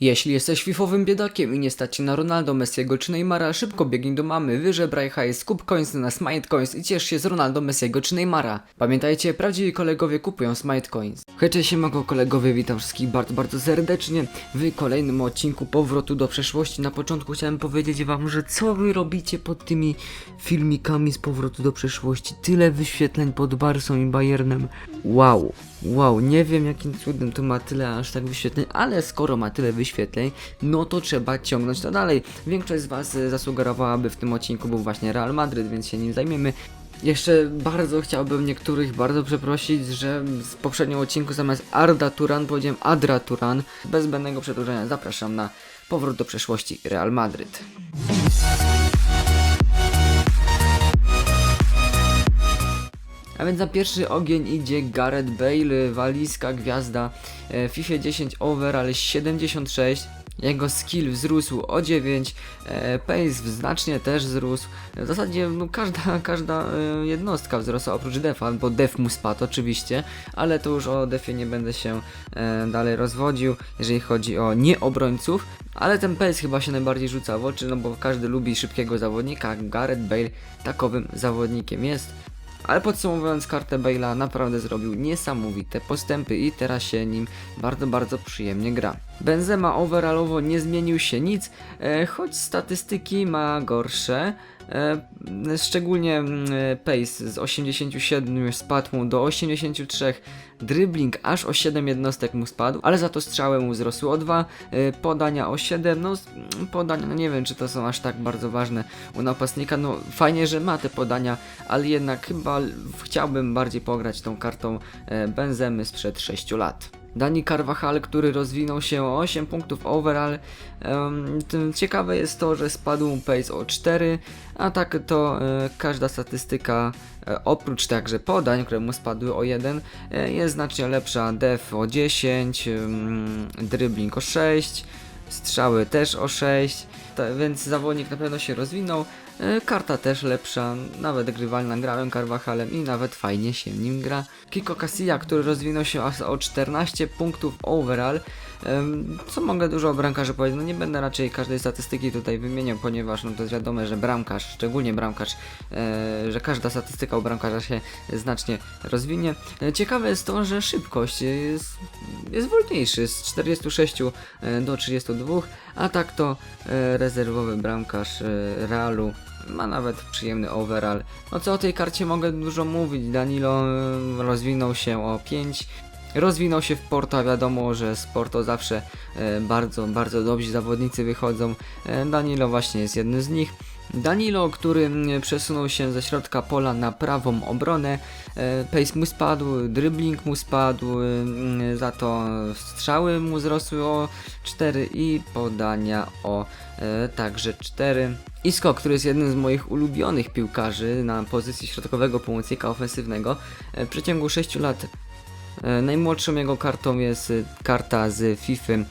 Jeśli jesteś fifowym biedakiem i nie stać na Ronaldo, Messiego czy Neymara, szybko biegnij do mamy, wyżebraj hajs, kup coins na Smite Coins i ciesz się z Ronaldo, Messiego czy Neymara. Pamiętajcie, prawdziwi kolegowie kupują Smite Coins. Hejcie się mego kolegowie, witam wszystkich bardzo, bardzo serdecznie w kolejnym odcinku Powrotu do przeszłości. Na początku chciałem powiedzieć wam, że co wy robicie pod tymi filmikami z Powrotu do przeszłości? Tyle wyświetleń pod Barsą i Bayernem. Wow, wow, nie wiem jakim cudem to ma tyle aż tak wyświetleń, ale skoro ma tyle wyświetleń, no to trzeba ciągnąć to dalej. Większość z was zasugerowałaby w tym odcinku był właśnie Real Madryt, więc się nim zajmiemy. Jeszcze bardzo chciałbym niektórych bardzo przeprosić, że w poprzednim odcinku zamiast Arda Turan powiedziałem Adra Turan. Bez zbędnego przedłużenia zapraszam na powrót do przeszłości Real Madryt. A więc na pierwszy ogień idzie Gareth Bale, walizka, gwiazda, e, FIFA 10 overall 76. Jego skill wzrósł o 9, e, pace znacznie też wzrósł. W zasadzie no, każda, każda e, jednostka wzrosła oprócz defa, bo def mu spadł oczywiście, ale to już o defie nie będę się e, dalej rozwodził, jeżeli chodzi o nieobrońców. Ale ten pace chyba się najbardziej rzuca w oczy, no bo każdy lubi szybkiego zawodnika, Gareth Bale takowym zawodnikiem jest. Ale podsumowując kartę Bale'a naprawdę zrobił niesamowite postępy i teraz się nim bardzo, bardzo przyjemnie gra. Benzema overallowo nie zmienił się nic, e, choć statystyki ma gorsze. E, szczególnie mm, e, pace z 87 spadł mu do 83, dribbling aż o 7 jednostek mu spadł, ale za to strzały mu wzrosły o 2, e, podania o 7, no mm, podania, no nie wiem czy to są aż tak bardzo ważne u napastnika, no fajnie, że ma te podania, ale jednak chyba chciałbym bardziej pograć tą kartą e, Benzemy sprzed 6 lat. Dani Carvajal, który rozwinął się o 8 punktów overall. Tym ciekawe jest to, że spadł pace o 4, a tak to e, każda statystyka e, oprócz także podań, które mu spadły o 1, e, jest znacznie lepsza. Def o 10, em, dribbling o 6, strzały też o 6, ta, więc zawodnik na pewno się rozwinął. E, Karta też lepsza, nawet grywalna, grałem Carvajalem i nawet fajnie się nim gra. Kiko Casilla, który rozwinął się aż o 14 punktów overall. Co mogę dużo o bramkarzu powiedzieć? No nie będę raczej każdej statystyki tutaj wymieniał, ponieważ no to jest wiadome, że bramkarz, szczególnie bramkarz, e, że każda statystyka u bramkarza się znacznie rozwinie. E, Ciekawe jest to, że szybkość jest, jest wolniejszy z 46 e, do 32, a tak to rezerwowy bramkarz Realu ma nawet przyjemny overall. No co o tej karcie mogę dużo mówić, Danilo rozwinął się o 5, Rozwinął się w Porto, wiadomo, że z Porto zawsze e, bardzo, bardzo dobrzy zawodnicy wychodzą. E, Danilo właśnie jest jednym z nich. Danilo, który mm, przesunął się ze środka pola na prawą obronę, e, pace mu spadł, dribbling mu spadł, mm, za to strzały mu wzrosły o 4 i podania o także 4. Isco, który jest jednym z moich ulubionych piłkarzy na pozycji środkowego pomocnika ofensywnego, w przeciągu 6 lat Najmłodszą jego kartą jest y, karta z FIFA mm,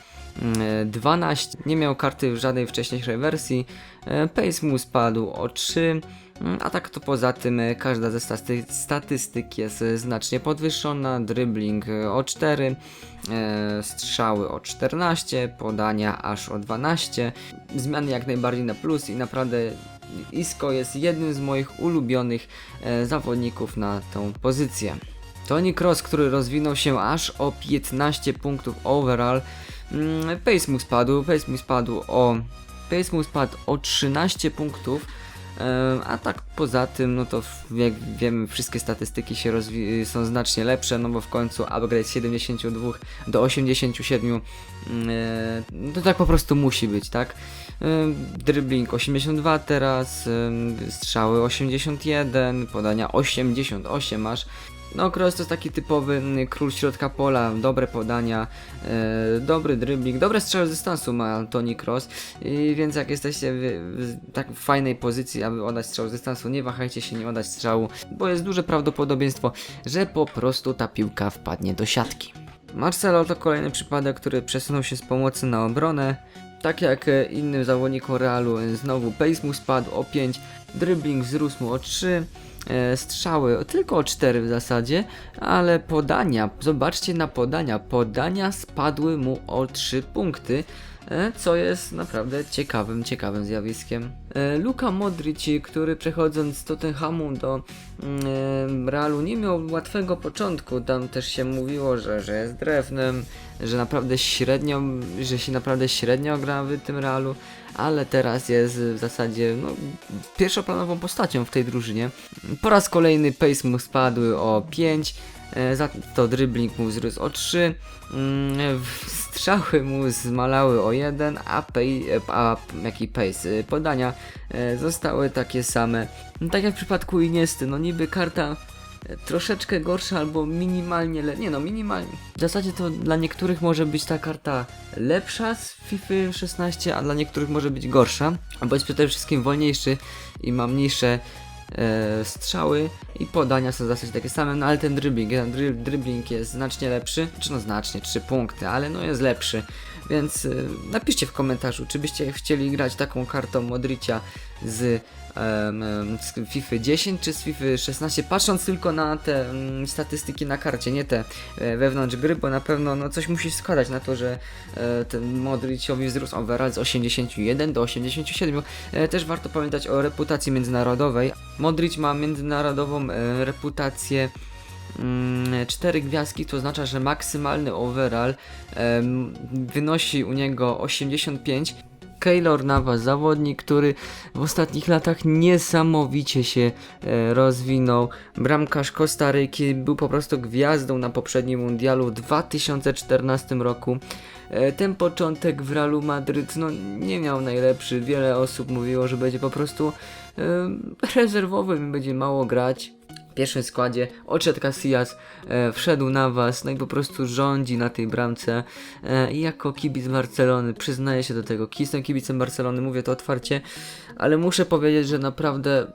e, 12. Nie miał karty w żadnej wcześniejszej wersji. E, Pace mu spadł o 3. mm, A tak to poza tym e, każda ze staty statystyk jest e, znacznie podwyższona. Dribbling e, o 4, e, strzały o 14, podania aż o 12. Zmiany jak najbardziej na plus i naprawdę Isco jest jednym z moich ulubionych e, zawodników na tą pozycję. Tony Cross, który rozwinął się aż o 15 punktów overall. Mm, Pace mu spadł, pace mu spadł o. Pace mu spadł o 13 punktów. A tak poza tym, no to jak wiemy, wszystkie statystyki się są znacznie lepsze, no bo w końcu upgrade z 72 do 87, mm, e, to tak po prostu musi być, tak? Dribbling 82 teraz, strzały 81, podania 88 aż. No, Kroos to jest taki typowy mm, król środka pola, dobre podania, e, dobry dribbling, dobre strzały z dystansu ma Toni Kroos, i więc jak jesteście w, w tak fajnej pozycji, aby oddać strzał z dystansu, nie wahajcie się nie oddać strzału, bo jest duże prawdopodobieństwo, że po prostu ta piłka wpadnie do siatki. Marcelo to kolejny przypadek, który przesunął się z pomocy na obronę. Tak jak e, innym zawodnikom Realu, e, znowu pace mu spadł o 5, dribbling wzrósł mu o 3, e, strzały tylko o 4 w zasadzie, ale podania, zobaczcie na podania, podania spadły mu o 3 punkty, e, co jest naprawdę ciekawym, ciekawym zjawiskiem. E, Luka Modric, który przechodząc z Tottenhamu do mm, e, Realu nie miał łatwego początku, tam też się mówiło, że, że jest drewnem, że naprawdę średnio, że się naprawdę średnio gra w tym Realu, ale teraz jest w zasadzie no, pierwszoplanową postacią w tej drużynie. Po raz kolejny pace mu o 5, e, za to dribbling mu wzrósł o 3, mm, strzały mu zmalały o 1, a, pay, e, a jaki pace, e, podania e, zostały takie same. No, tak jak w przypadku Iniesty, no niby karta e, troszeczkę gorsza albo minimalnie, le- nie no minimalnie. W zasadzie to dla niektórych może być ta karta lepsza z FIFA 16, a dla niektórych może być gorsza, bo jest przede wszystkim wolniejszy i ma mniejsze e, strzały i podania są zasadzie takie same, no ale ten dribbling, ten dribbling jest znacznie lepszy, czy no znacznie, 3 punkty, ale no jest lepszy, więc e, napiszcie w komentarzu, czy byście chcieli grać taką kartą Modricia z, em, z FIFA 10 czy z FIFA 16, patrząc tylko na te mm, statystyki na karcie, nie te e, wewnątrz gry, bo na pewno no, coś musi składać na to, że e, ten Modriciowi wzrósł overall z 81 do 87. E, też warto pamiętać o reputacji międzynarodowej. Modric ma międzynarodową e, reputację mm, cztery gwiazdki, to oznacza, że maksymalny overall em, wynosi u niego 85. Keylor Navas, zawodnik, który w ostatnich latach niesamowicie się e, rozwinął. Bramkarz Kostaryki był po prostu gwiazdą na poprzednim mundialu w 2014 roku. E, ten początek w Realu Madryt no, nie miał najlepszy. Wiele osób mówiło, że będzie po prostu e, rezerwowym będzie mało grać. Pierwszym składzie odszedł Casillas, e, wszedł na was, no i po prostu rządzi na tej bramce. E, I jako kibic Barcelony przyznaję się do tego. Jestem kibicem Barcelony, mówię to otwarcie, ale muszę powiedzieć, że naprawdę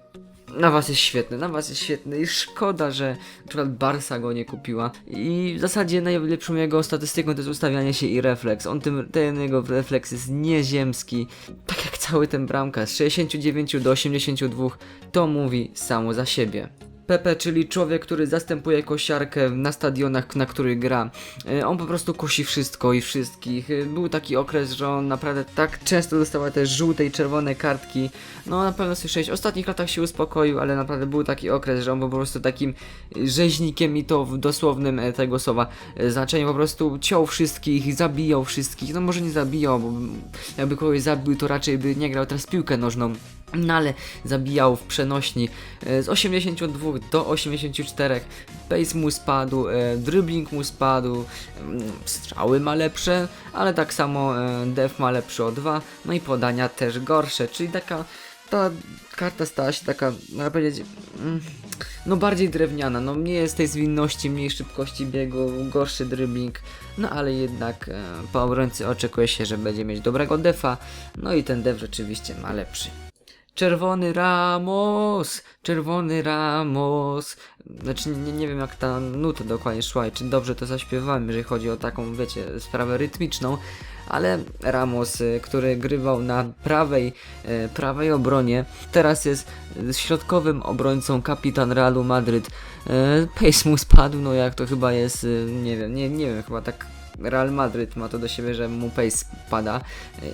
na was jest świetny, na was jest świetny i szkoda, że przykład Barsa go nie kupiła. I w zasadzie najlepszą jego statystyką to jest ustawianie się i refleks. On tym, ten jego refleks jest nieziemski. Tak jak cały ten bramka z 69 do 82 to mówi samo za siebie. Pepe, czyli człowiek, który zastępuje kosiarkę na stadionach, na których gra. E, On po prostu kosi wszystko i wszystkich. E, Był taki okres, że on naprawdę tak często dostawał te żółte i czerwone kartki. No na pewno słyszałeś, w ostatnich latach się uspokoił, ale naprawdę był taki okres, że on po prostu takim rzeźnikiem i to w dosłownym e, tego słowa znaczeniu. Po prostu ciął wszystkich, zabijał wszystkich. No może nie zabijał, bo jakby kogoś zabił, to raczej by nie grał teraz piłkę nożną. No ale zabijał w przenośni e, z 82 do 84, pace mu spadł, e, dribbling mu spadł, mm, strzały ma lepsze, ale tak samo e, def ma lepszy o 2, no i podania też gorsze, czyli taka ta karta stała się taka, można powiedzieć, mm, no bardziej drewniana, no mniej jest tej zwinności, mniej szybkości biegu, gorszy dribbling, no ale jednak po obrońcy oczekuje się, że będzie mieć dobrego defa, no i ten def rzeczywiście ma lepszy. Czerwony Ramos, czerwony Ramos. Znaczy nie, nie wiem jak ta nuta dokładnie szła i czy dobrze to zaśpiewałem, jeżeli chodzi o taką, wiecie, sprawę rytmiczną, ale Ramos, y, który grywał na prawej, e, prawej obronie, teraz jest y, środkowym obrońcą kapitan Realu Madryt. E, Pace mu spadł, no jak to chyba jest, y, nie wiem, nie, nie wiem, chyba tak Real Madryt ma to do siebie, że mu pace pada.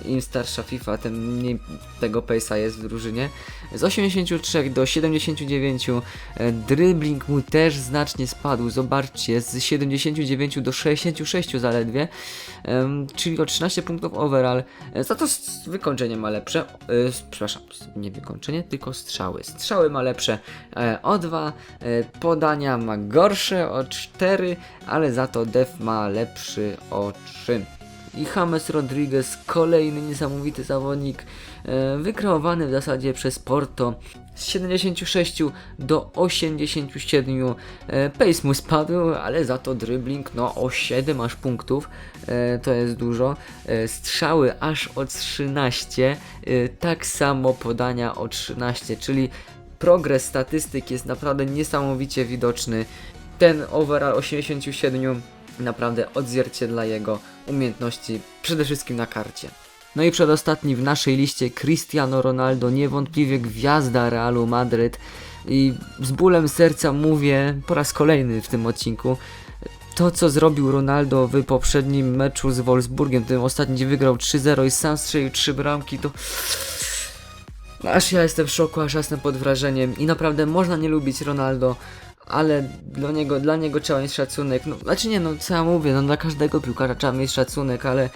Im starsza FIFA, tym mniej tego pace'a jest w drużynie. Z 83 do 79 e, dribbling mu też znacznie spadł. Zobaczcie, z 79 do 66 zaledwie, czyli o 13 punktów overall. E, Za to wykończenie ma lepsze. E, Przepraszam, nie wykończenie, tylko strzały. Strzały ma lepsze o 2, e, podania ma gorsze o 4, ale za to def ma lepszy o 3. I James Rodriguez, kolejny niesamowity zawodnik, e, wykreowany w zasadzie przez Porto. Z 76 do 87 e, pace mu spadł, ale za to dribbling no o 7 aż punktów, e, to jest dużo. Strzały aż o 13, e, tak samo podania o 13, czyli progres statystyk jest naprawdę niesamowicie widoczny. Ten overall 87 naprawdę odzwierciedla jego umiejętności, przede wszystkim na karcie. No i przedostatni w naszej liście Cristiano Ronaldo, niewątpliwie gwiazda Realu Madryt. I z bólem serca mówię po raz kolejny w tym odcinku, to, co zrobił Ronaldo w poprzednim meczu z Wolfsburgiem, tym ostatnim, gdzie wygrał 3-0 i sam strzelił 3 bramki, to aż ja jestem w szoku, aż ja jestem pod wrażeniem i naprawdę można nie lubić Ronaldo, ale dla niego, dla niego trzeba mieć szacunek, no, znaczy nie, no co ja mówię, no dla każdego piłkarza trzeba mieć szacunek, ale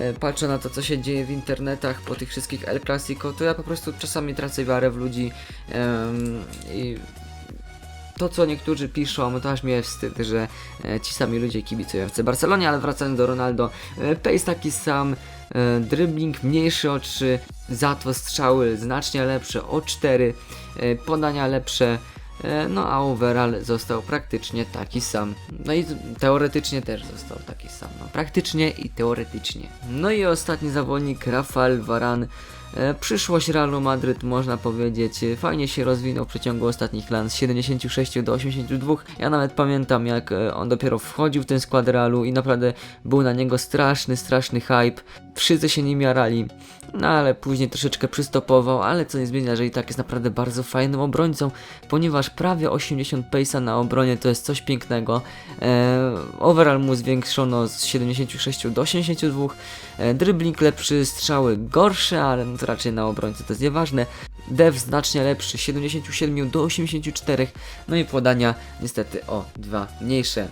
e, patrzę na to, co się dzieje w internetach po tych wszystkich El Clasico, to ja po prostu czasami tracę wiarę w ludzi em, i to, co niektórzy piszą, to aż mnie wstyd, że e, ci sami ludzie kibicują w Barcelonie, ale wracając do Ronaldo, e, pace taki sam, e, dribbling mniejszy o 3, za to strzały znacznie lepsze o 4, e, podania lepsze, e, no a overall został praktycznie taki sam. No i teoretycznie też został taki sam, no praktycznie i teoretycznie. No i ostatni zawodnik, Rafael Varane, E, Przyszłość Realu Madryt można powiedzieć e, fajnie się rozwinął w przeciągu ostatnich lat z 76 do 82. Ja nawet pamiętam jak e, on dopiero wchodził w ten skład Realu i naprawdę był na niego straszny, straszny hype. Wszyscy się nim jarali. No ale później troszeczkę przystopował, ale co nie zmienia, że i tak jest naprawdę bardzo fajnym obrońcą, ponieważ prawie 80 pace'a na obronie to jest coś pięknego. E, overall mu zwiększono z 76 do 82. E, dribbling lepszy, strzały gorsze, ale no to raczej na obrońcy to jest nieważne. Dev znacznie lepszy, 77 do 84. No i podania niestety o dwa mniejsze.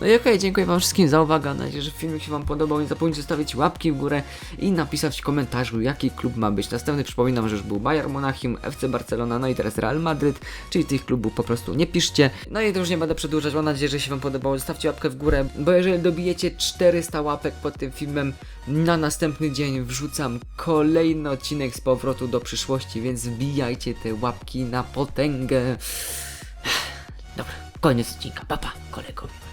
No i okej, dziękuję wam wszystkim za uwagę, mam nadzieję, że filmik się wam podobał, nie zapomnijcie zostawić łapki w górę i napisać w komentarzu, jaki klub ma być następny. Przypominam, że już był Bayern Monachium, FC Barcelona, no i teraz Real Madryt, czyli tych klubów po prostu nie piszcie. No i to już nie będę przedłużać, mam nadzieję, że się wam podobało, zostawcie łapkę w górę, bo jeżeli dobijecie 400 łapek pod tym filmem, na następny dzień wrzucam kolejny odcinek z powrotu do przyszłości, więc wbijajcie te łapki na potęgę. Dobra, koniec odcinka, papa, kolegowie.